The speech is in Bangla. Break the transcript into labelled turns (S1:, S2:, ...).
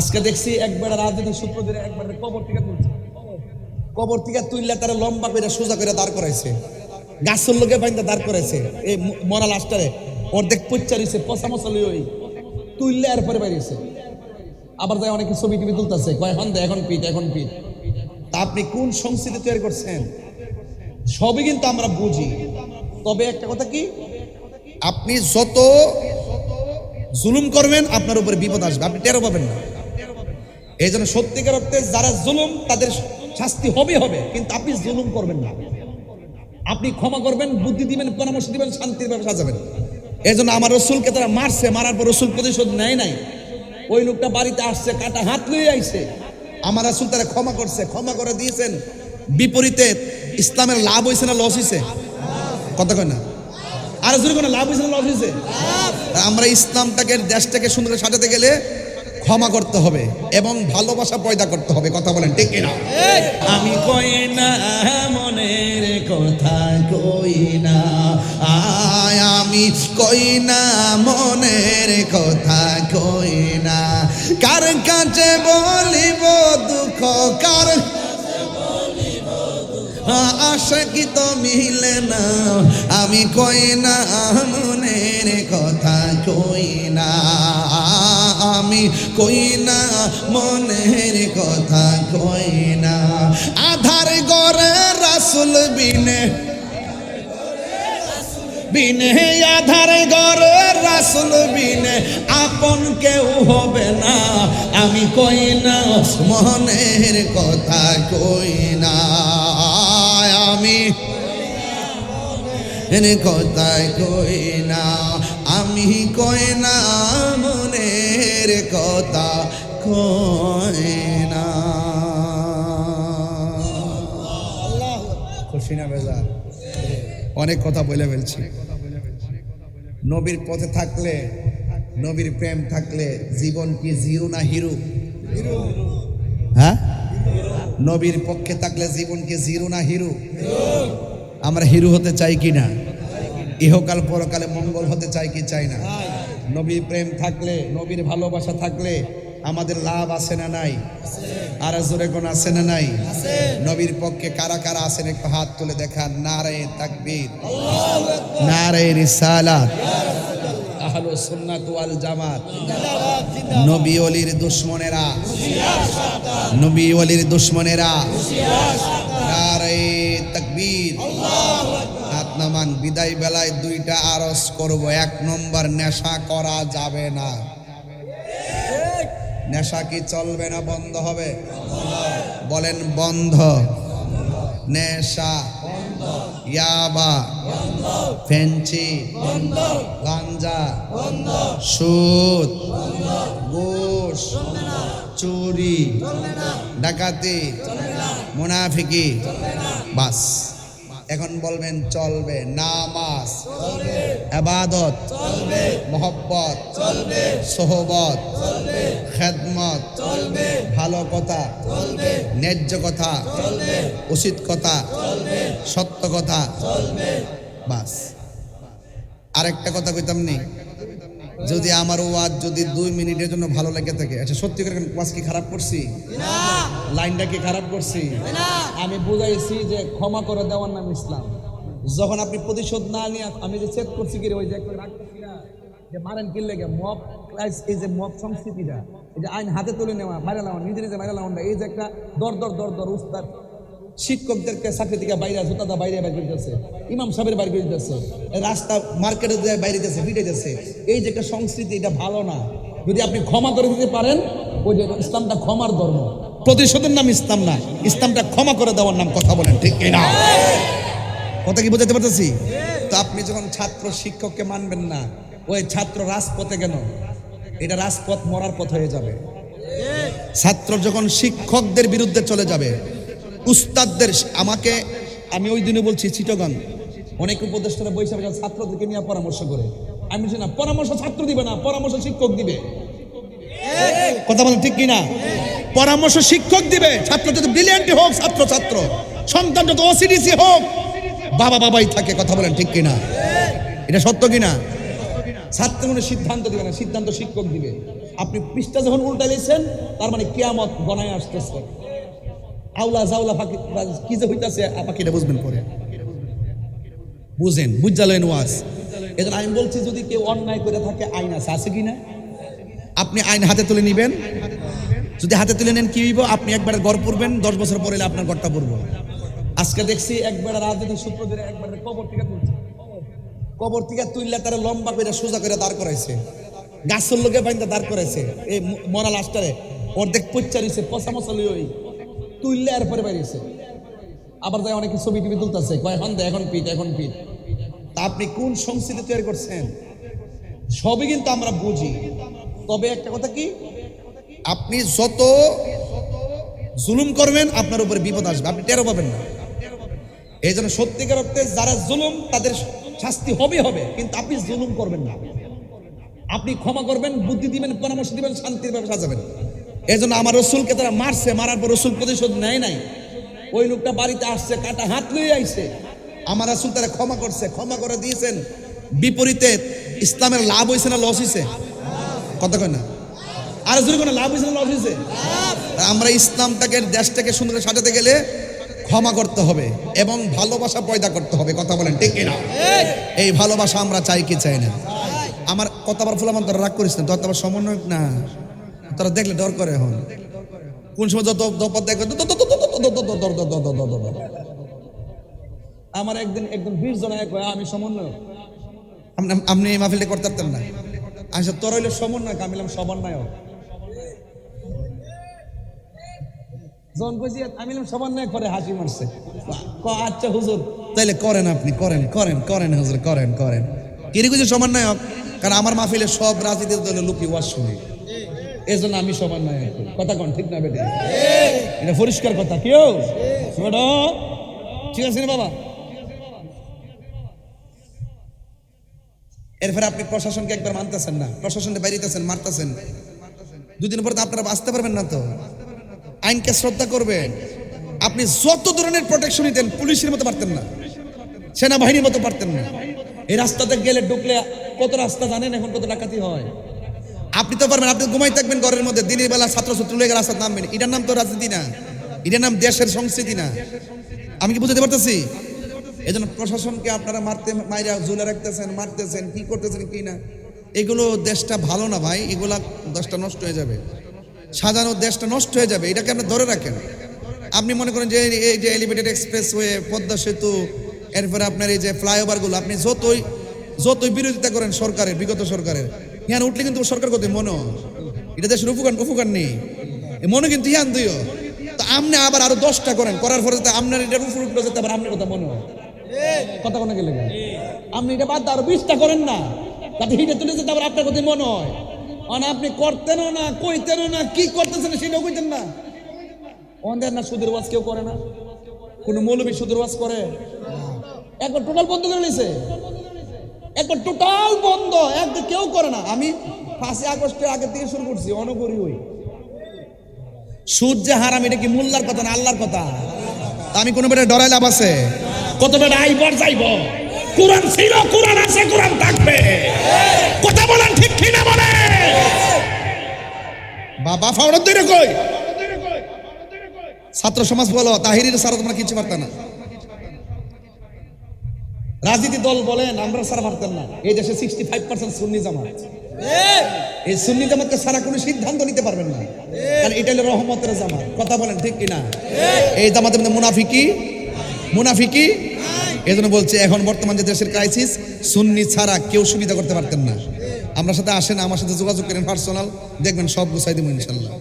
S1: আজকে দেখছি একবার রাজনৈতিক সূত্র একবার কবর থেকে তুলছে। কবর থেকে তুললে তারা লম্বা করে সোজা করে দাঁড় করাইছে। গাছের লোকে বাইন্দা দাঁড় করাইছে। এই মরা লাশটারে অর্ধেক পচা ওই। তুললে বাইরেছে। আবার যাই অনেকে ছবি টিভি তুলতেছে এখন দে, এখন পিঠ এখন পিঠ তা আপনি কোন সংস্কৃতি তৈরি করছেন? সবই কিন্তু আমরা বুঝি। তবে একটা কথা কি? আপনি যত জুলুম করবেন আপনার উপরে বিপদ আসবে। আপনি টেরো পাবেন না। এই জন্য সত্যিকার অর্থে যারা জুলুম তাদের শাস্তি হবে হবে। কিন্তু আপনি জুলুম করবেন না। আপনি ক্ষমা করবেন বুদ্ধি দিবেন পরামর্শ দিবেন শান্তির ব্যবসা সাজাবেন এই জন্য আমার রসুলকে তারা মারছে মারার পর রসুল প্রতিশোধ নেয় নাই। ওই লোকটা বাড়িতে আসছে কাটা হাত লয়ে আইছে। আমার রসুল তারা ক্ষমা করছে ক্ষমা করে দিয়েছেন। বিপরীতে ইসলামের লাভ হয়েছে না লস হয়েছে কথা কয় না? আর যদি কোনো লাভ হয়েছে না লস হয়েছে আমরা ইসলামটাকে দেশটাকে সুন্দর সাজাতে গেলে ক্ষমা করতে হবে এবং ভালোবাসা পয়দা করতে হবে, কথা বলেন, ঠিক না আমি কই না, মনের কথা কই না? আয়, আমি কই না, মনের কথা কই না? কার কাছে বলিব দুঃখ, কার আশা কি তো মিলে না? আমি কই না, মনের কথা কই না? আমি কই না, মনের কথা কই না। আধার গড়ে রাসুল বিনে। বিনে আধার গড়ে রাসুল বিনে। আপন কেউ হবে না, আমি কই না, মনের কথা কই না। আমি কথা কই না, আমি কই না মনের কথা কই না। খুশি না বেজার অনেক কথা বলে ফেলছি। নবীর পথে থাকলে নবীর প্রেম থাকলে জীবন কি জিরো না হিরো? হ্যাঁ? নবীর পক্ষে থাকলে জীবন কি জিরো না হিরো? আমরা হিরো হতে চাই কি না? ইহকাল পরকালে মঙ্গল হতে চাই কি চাই না? নবীর প্রেম থাকলে নবীর ভালোবাসা থাকলে আমাদের লাভ আছে না নাই? আর জোরে কোন আছে না নাই? নবীর পক্ষে কারা কারা আছেন একটু হাত তুলে দেখান। নারে তাকবীর নারে রিসালাত। আহলো সুন্নাত ওয়াল জামাত। নবী ওলির দুশ্মনেরা। নবী ওলির দুশ্মনেরা। নারে তাকবীর। হাত নামান বিদায় বেলায় দুইটা আরজ করব, এক নম্বর নেশা করা যাবে না। নেশা কি চলবে না বন্ধ হবে? বলেন বন্ধ। নেশা। ইয়াবা। ফেঞ্চি। গাঞ্জা। সুদ। ঘুষ। চুরি। ডাকাতি। মুনাফিকি। বাস। এখন বলবেন চলবে নামাজ আবাদত মহব্বত সোহবত খেদমত ভালো কথা ন্যায্য কথা উচিত কথা সত্য কথা বাস। আরেকটা কথা কইতাম নি? যদি আমার ওয়াজ যদি দুই মিনিটের জন্য ভালো লাগে থাকে আচ্ছা সত্যি করে ওয়াজ কি খারাপ করছি? লাইনটা কি খারাপ করছি? আমি বুঝাইছি যে ক্ষমা করে দেওয়ার নাম ইসলাম। যখন আপনি প্রতিশোধ না নিয়ে আমি যে চেক করছি কি ওই যে একটা রাগ করছি না, যে মারেন কিনলে গে মব এই যে মব সংস্কৃতিটা এই যে আইন হাতে তুলে নেওয়া মারা লাওয়া নিজে নিজে মারা লাওয়া এই যে একটা দর দর দর দর উস্তাদ শিক্ষকদেরকে চাকরি থেকে বাইরে জুতাদা বাইরে বাইর করে দিতেছে। ইমাম সাহেবের বাইরে করে দিতেছে। রাস্তা মার্কেটে বাইরে দিতেছে ফিটে যাচ্ছে এই যে একটা সংস্কৃতি, এটা ভালো না। যদি আপনি ক্ষমা করে দিতে পারেন, ওই যে ইসলামটা ক্ষমার ধর্ম। প্রতিশোধের নাম ইসলাম না। ইসলামটা ক্ষমা করে দেওয়ার নাম কথা বলেন, ঠিক না কথা কি বোঝাতে পারতেছি? তো আপনি যখন ছাত্র শিক্ষককে মানবেন না, ওই ছাত্র রাজপথে কেন? এটা রাজপথ মরার পথ হয়ে যাবে। ছাত্র যখন শিক্ষকদের বিরুদ্ধে চলে যাবে উস্তাদদের আমাকে, আমি ওই দিনে বলছি চিটগাং অনেক উপদেষ্টারা বৈশাখ ছাত্রদেরকে নিয়ে পরামর্শ করে। আমি বলছি, না, পরামর্শ ছাত্র দিবে না, পরামর্শ শিক্ষক দিবে। কথা বলেন ঠিক কিনা? পরামর্শ শিক্ষক দিবে, ছাত্র যত ব্রিলিয়ান্টই হোক, ছাত্র ছাত্র। সন্তান যত ওসিডিসি হোক, বাবা বাবাই থাকে, কথা বলেন ঠিক কিনা? এটা সত্য কিনা? ছাত্র কোনো সিদ্ধান্ত দিবে না, সিদ্ধান্ত শিক্ষক দিবে।
S2: আপনি পৃষ্ঠা যখন উল্টাইলেছেন তার মানে কেয়ামত গনায় আসতেছে। আউলা জাউলা পাখি কি যে হইতাছে পাখিটা বুঝবেন পরে? বুঝেন বুঝালেন ওয়াজ। এজন্য আমি বলছি, যদি কেউ অন্যায় করে থাকে, আইন আছে আছে কি না?
S1: আপনি আইন হাতে তুলে নিবেন? যদি হাতে তুলে নেন, কি হইব? আপনি একবার গড় পড়বেন দশ বছর পরে আপনার গড়টা পড়ব
S2: আজকে দেখছি, একবার রাজনীতি সূত্র ধরে একবার কবর থেকে তুলছে। কবর থেকে তুললে তারা লম্বা করে সোজা করে দাঁড় করাইছে। গাছের লোকে বাইন্দা দাঁড় করাইছে। এই মরা লাস্টারে অর্ধেক পচ্চা রয়েছে পচা মশালি ওই। তুললে এরপরে বাইরেছে আবার যাই অনেকে ছবি টিভি তুলতেছে এখন দে, এখন পিট এখন পিট। তা আপনি কোন সংস্কৃতি তৈরি করছেন? সবই কিন্তু আমরা বুঝি। তবে একটা কথা কি?
S1: আপনি যত জুলুম করবেন, আপনার উপরে বিপদ আসবে। আপনি টেরো পাবেন না।
S2: এই জন্য সত্যিকার অর্থে যারা জুলুম, তাদের শাস্তি হবে হবে। কিন্তু আপনি জুলুম করবেন না। আপনি ক্ষমা করবেন, বুদ্ধি দিবেন, পরামর্শ দিবেন, শান্তির ব্যবসা যাবেন এই জন্য আমার রসুলকে তারা মারছে, মারার পর রসুল প্রতিশোধ নেয় নাই। ওই লোকটা বাড়িতে আসছে, কাটা হাত লয়ে আইছে।
S1: আমার রসুল তারা ক্ষমা করছে, ক্ষমা করে দিয়েছেন। বিপরীতে ইসলামের লাভ হয়েছে না লস হয়েছে কথা কয় না।
S2: আর যদি কোনো লাভ হয়েছে না লস হয়েছে
S1: আমরা ইসলামটাকে, দেশটাকে সুন্দর সাজাতে গেলে ক্ষমা করতে হবে এবং ভালোবাসা পয়দা করতে হবে, কথা বলেন ঠিক না এই ভালোবাসা আমরা চাই কি চাই না? আমার কতবার ফুলামান তোরা রাগ করিস না, তোর তো আবার সমন্বয়ক না। তারা দেখলে ডর করে এখন কোন সময় যত দপত দেখে
S2: আমার একদিন একদম বিশ জন এক হয় আমি সমন্বয়
S1: আপনি এই মাহফিলটা করতে পারতেন না
S2: আচ্ছা তোর হইলে সমন্বয় আমি সমন্বয়ক জন বুঝি আমি সমন্বয় করে হাসি মারছে আচ্ছা হুজুর
S1: তাইলে করেন আপনি করেন করেন করেন হুজুর করেন করেন কিরে কিছু সমন্বয়ক কারণ আমার মাহফিলে সব রাজনীতির দলের লুপি ওয়াজ শুনি
S2: এই জন্য আমি সমন্বয় করি। কথা কন ঠিক না বেটে? এটা পরিষ্কার কথা কেউ ঠিক আছে বাবা?
S1: এরপরে আপনি প্রশাসনকে একবার মানতেছেন না। প্রশাসনকে বাইরেতেছেন মারতেছেন। দুদিন পর তো আপনারা বাঁচতে পারবেন না তো। আইনকে শ্রদ্ধা করবেন। আপনি যত ধরনের প্রোটেকশন দিতেন পুলিশের মতো পারতেন না। সেনাবাহিনীর মতো পারতেন না।
S2: এই রাস্তাতে গেলে ঢুকলে কত রাস্তা জানেন এখন কত ডাকাতি হয়?
S1: আপনি তো পারবেন, আপনি ঘুমাই থাকবেন ঘরের মধ্যে, দিনের বেলা ছাত্র ছাত্রী লেগে রাস্তা নামবেন। এটার নাম তো রাজনীতি না। এটার নাম দেশের সংস্কৃতি না। আমি কি বুঝতে পারতেছি? এই জন্য প্রশাসনকে আপনারা মারতে, মাইরা ঝুলে রাখতেছেন, মারতেছেন, কি করতেছেন কি না? এগুলো দেশটা ভালো না ভাই, এগুলা দেশটা নষ্ট হয়ে যাবে। সাজানো দেশটা নষ্ট হয়ে যাবে, এটাকে আপনি ধরে রাখেন। আপনি মনে করেন যে এই- যে এলিভেটেড এক্সপ্রেস ওয়ে, পদ্মা সেতু, এরপরে আপনার এই যে ফ্লাইওভারগুলো আপনি যতই যতই বিরোধিতা করেন সরকারের, বিগত সরকারের ইয়ান উঠলে কিন্তু সরকার করতে, মনো। এটা দেশের উপকার উপকার নেই। মনে কিন্তু ইয়ান দিও। তো আপনি আবার আরও দশটা করেন, করার পরে আপনার এটার উপর উঠল যাতে আবার আপনার কথা মনে হয়।
S2: কথা কোনো গেলে। আপনি এটা বাদ আরও বিশটা করেন না। তাতে হিটে তুলে যেতে আবার আপনার কথা মনে হয়। মানে আপনি করতেনও না, কইতেনও না, কি করতেছেন সেটাও কইতেন না। ওদের না, সুদের ওয়াজ কেউ করে না। কোন মৌলবী সুদের ওয়াজ করে। একবার টোটাল বন্ধ করে নিছে। একবার টোটাল বন্ধ একবার কেউ করে না। আমি পাঁচই আগস্টের আগে থেকে শুরু করছি, অনগরি হই।
S1: সুদ যে হারাম, এটা কি মোল্লার কথা না আল্লাহর কথা? আমি কোনো বেটা ডরাই লাভ আছে?
S2: কত বেটা আইবার যাইব? কোরআন ছিল, কোরআন আছে, কোরআন থাকবে। কথা বলেন ঠিক ঠিক কিনা বলে?
S1: বাবা দইরে কই? ছাত্র সমাজ বলো, তাহিরির সারা তোমরা কিছু পারত না।
S2: রাজনীতি দল বলেন, আমরা সারা পারতেন না। এই দেশে সিক্সটি ফাইভ পার্সেন্ট সুন্নি জামাত। এই সুন্নি জামাতকে সারা কোনো সিদ্ধান্ত নিতে পারবেন না। কারণ এটা হলো রহমতের জামাত। কথা বলেন, ঠিক কিনা?
S1: এই জামাতের মধ্যে মুনাফিকি মুনাফিকি এই জন্য বলছে, এখন বর্তমান যে দেশের ক্রাইসিস সুন্নি ছাড়া কেউ সুবিধা করতে পারতেন না। আমরা সাথে আসেন, আমার সাথে যোগাযোগ করেন পার্সোনাল দেখবেন সব গুছাই দেবো ইনশাল্লাহ।